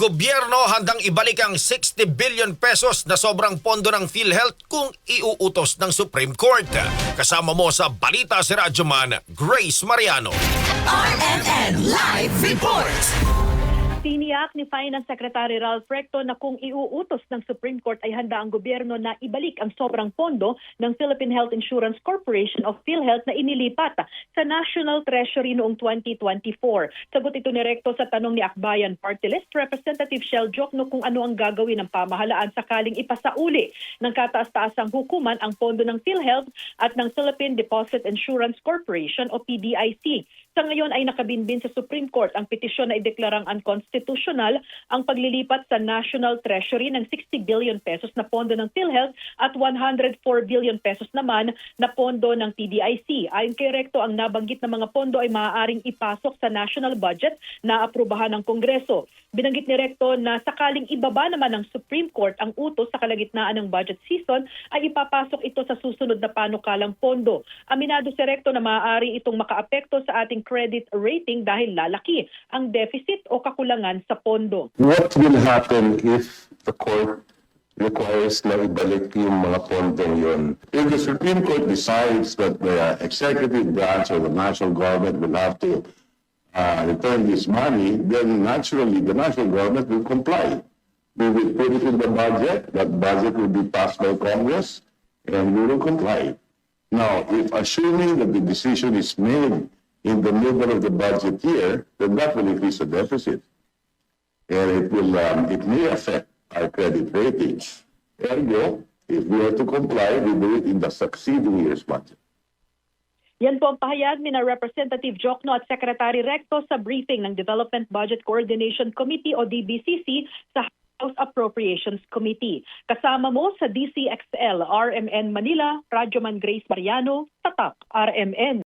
gobyerno handang ibalik ang 60 billion pesos na sobrang pondo ng PhilHealth kung iuutos ng Supreme Court. Kasama mo sa Balita si Radyoman, Grace Mariano. RMN Live Report. Tiniyak ni Finance Secretary Ralph Recto na kung iuutos ng Supreme Court ay handa ang gobyerno na ibalik ang sobrang pondo ng Philippine Health Insurance Corporation of PhilHealth na inilipat sa National Treasury noong 2024. Sagot ito ni Recto sa tanong ni Akbayan Party List Representative Shell Jokno kung ano ang gagawin ng pamahalaan sakaling ipasauli ng kataas-taasang hukuman ang pondo ng PhilHealth at ng Philippine Deposit Insurance Corporation o PDIC. Sa ngayon ay nakabinbin sa Supreme Court ang petisyon na ideklarang unconstitutional ang paglilipat sa National Treasury ng 60 billion pesos na pondo ng PhilHealth at 104 billion pesos naman na pondo ng PDIC. Ayon kay Recto, ang nabanggit na mga pondo ay maaaring ipasok sa national budget na aprubahan ng Kongreso. Binanggit ni Recto na sakaling ibaba naman ng Supreme Court ang utos sa kalagitnaan ng budget season ay ipapasok ito sa susunod na panukalang pondo. Aminado si Recto na maaari itong makaapekto sa ating credit rating dahil lalaki ang deficit o kakulangan sa pondo. What will happen if the court requires na ibalik yung mga pondong yun? If the Supreme Court decides that the executive branch or the national government will have to uh, return this money, then naturally the national government will comply. We will put it in the budget, that budget will be passed by Congress, and we will comply. Now, if assuming that the decision is made in the middle of the budget year, then that will increase the deficit and it will, um, it may affect our credit ratings. Ergo, if we are to comply, we do it in the succeeding year's budget. Yan po ang pahayag ni na Representative Jokno at Secretary Recto sa briefing ng Development Budget Coordination Committee o DBCC sa House Appropriations Committee. Kasama mo sa DCXL, RMN Manila, Radyoman Grace Mariano, Tatak, RMN.